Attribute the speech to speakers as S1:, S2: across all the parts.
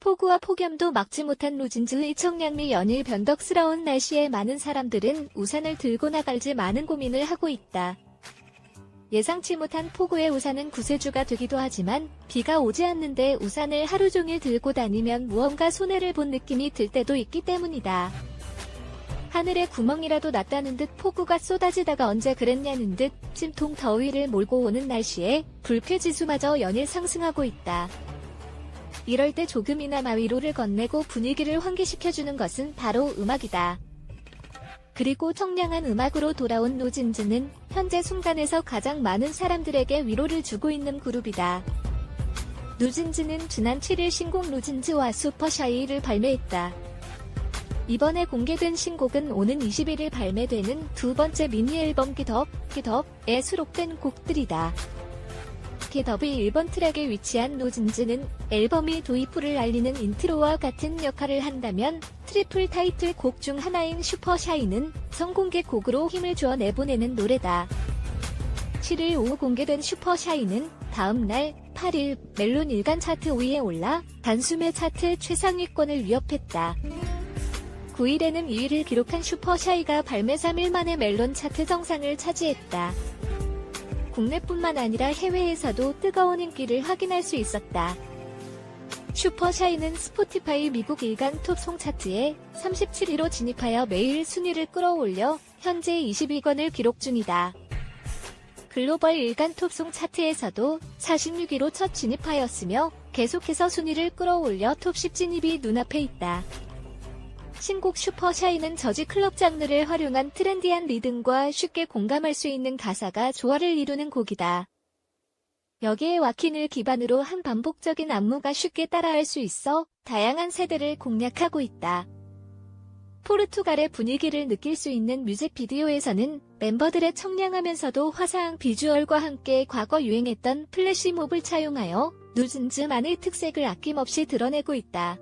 S1: 폭우와 폭염도 막지 못한 루진즈의 청량리 연일 변덕스러운 날씨에 많은 사람들은 우산을 들고 나갈지 많은 고민을 하고 있다. 예상치 못한 폭우의 우산은 구세주가 되기도 하지만 비가 오지 않는데 우산을 하루 종일 들고 다니면 무언가 손해를 본 느낌이 들 때도 있기 때문이다. 하늘에 구멍이라도 났다는 듯 폭우가 쏟아지다가 언제 그랬냐는 듯 찜통 더위를 몰고 오는 날씨에 불쾌지수마저 연일 상승하고 있다. 이럴 때 조금이나마 위로를 건네고 분위기를 환기시켜주는 것은 바로 음악이다. 그리고 청량한 음악으로 돌아온 노진즈는 현재 순간에서 가장 많은 사람들에게 위로를 주고 있는 그룹이다. 누진즈는 지난 7일 신곡 누진즈와 슈퍼샤이를 발매했다. 이번에 공개된 신곡은 오는 21일 발매되는 두 번째 미니 앨범 기덥, 기덥에 수록된 곡들이다. 기덥의 1번 트랙에 위치한 노진즈는 앨범이 도입부를 알리는 인트로와 같은 역할을 한다면 트리플 타이틀 곡 중 하나인 슈퍼샤이는 성공개 곡으로 힘을 주어 내보내는 노래다. 7일 오후 공개된 슈퍼샤이는 다음 날 8일 멜론 일간 차트 5위에 올라 단숨에 차트 최상위권을 위협했다. 9일에는 2위를 기록한 슈퍼샤이가 발매 3일 만에 멜론 차트 정상을 차지했다. 국내뿐만 아니라 해외에서도 뜨거운 인기를 확인할 수 있었다. 슈퍼샤이는 스포티파이 미국 일간 톱송 차트에 37위로 진입하여 매일 순위를 끌어올려 현재 20위권을 기록 중이다. 글로벌 일간 톱송 차트에서도 46위로 첫 진입하였으며 계속해서 순위를 끌어올려 톱10 진입이 눈앞에 있다. 신곡 슈퍼샤이는 저지 클럽 장르를 활용한 트렌디한 리듬과 쉽게 공감할 수 있는 가사가 조화를 이루는 곡이다. 여기에 와킨을 기반으로 한 반복적인 안무가 쉽게 따라할 수 있어 다양한 세대를 공략하고 있다. 포르투갈의 분위기를 느낄 수 있는 뮤직비디오에서는 멤버들의 청량하면서도 화사한 비주얼과 함께 과거 유행했던 플래시몹을 차용하여 누진즈만의 특색을 아낌없이 드러내고 있다.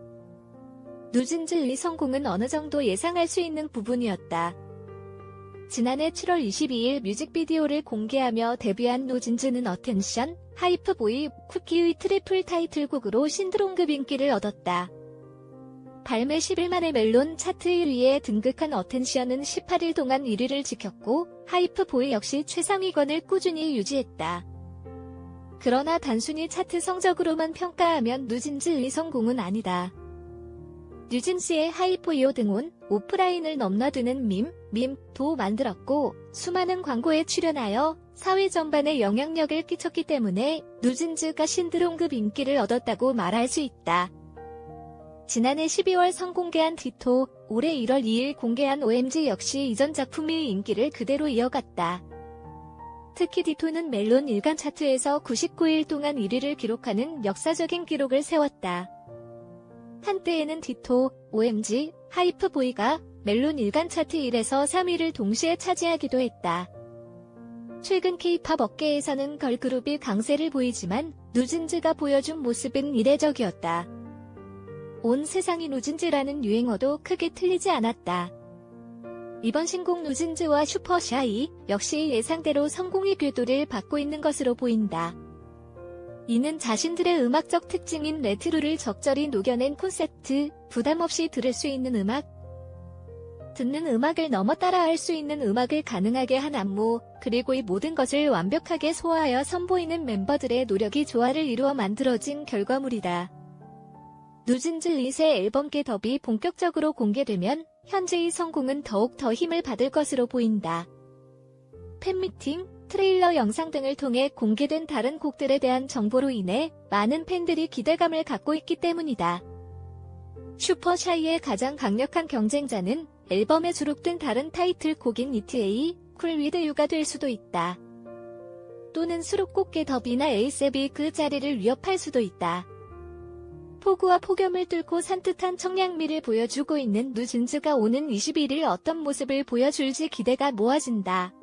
S1: 누진즈의 성공은 어느 정도 예상할 수 있는 부분이었다. 지난해 7월 22일 뮤직비디오를 공개하며 데뷔한 노진즈는 어텐션, 하이프보이, 쿠키의 트리플 타이틀곡으로 신드롬급 인기를 얻었다. 발매 10일 만에 멜론 차트 1위에 등극한 어텐션은 18일 동안 1위를 지켰고 하이프보이 역시 최상위권을 꾸준히 유지했다. 그러나 단순히 차트 성적으로만 평가하면 누진즈의 성공은 아니다. 뉴진스의 하이포이오 등은 오프라인을 넘나드는 밈, 밈도 만들었고 수많은 광고에 출연하여 사회 전반에 영향력을 끼쳤기 때문에 누진즈가 신드롬급 인기를 얻었다고 말할 수 있다. 지난해 12월 선공개한 디토, 올해 1월 2일 공개한 OMG 역시 이전 작품의 인기를 그대로 이어갔다. 특히 디토는 멜론 일간 차트에서 99일 동안 1위를 기록하는 역사적인 기록을 세웠다. 한때에는 디토, OMG, 하이프보이가 멜론 일간 차트 1에서 3위를 동시에 차지하기도 했다. 최근 케이팝 업계에서는 걸그룹이 강세를 보이지만 누진즈가 보여준 모습은 이례적이었다. 온 세상이 누진즈라는 유행어도 크게 틀리지 않았다. 이번 신곡 누진즈와 슈퍼샤이 역시 예상대로 성공의 궤도를 받고 있는 것으로 보인다. 이는 자신들의 음악적 특징인 레트로를 적절히 녹여낸 콘셉트, 부담 없이 들을 수 있는 음악, 듣는 음악을 넘어 따라할 수 있는 음악을 가능하게 한 안무, 그리고 이 모든 것을 완벽하게 소화하여 선보이는 멤버들의 노력이 조화를 이루어 만들어진 결과물이다. 누진즈 리세 앨범계 더비 본격적으로 공개되면 현재의 성공은 더욱 더 힘을 받을 것으로 보인다. 팬미팅, 트레일러 영상 등을 통해 공개된 다른 곡들에 대한 정보로 인해 많은 팬들이 기대감을 갖고 있기 때문이다. 슈퍼샤이의 가장 강력한 경쟁자는 앨범에 수록된 다른 타이틀 곡인 ETA, 쿨 위드 유가 될 수도 있다. 또는 수록곡계 더비나 에이셉이 그 자리를 위협할 수도 있다. 폭우와 폭염을 뚫고 산뜻한 청량미를 보여주고 있는 누진즈가 오는 21일 어떤 모습을 보여줄지 기대가 모아진다.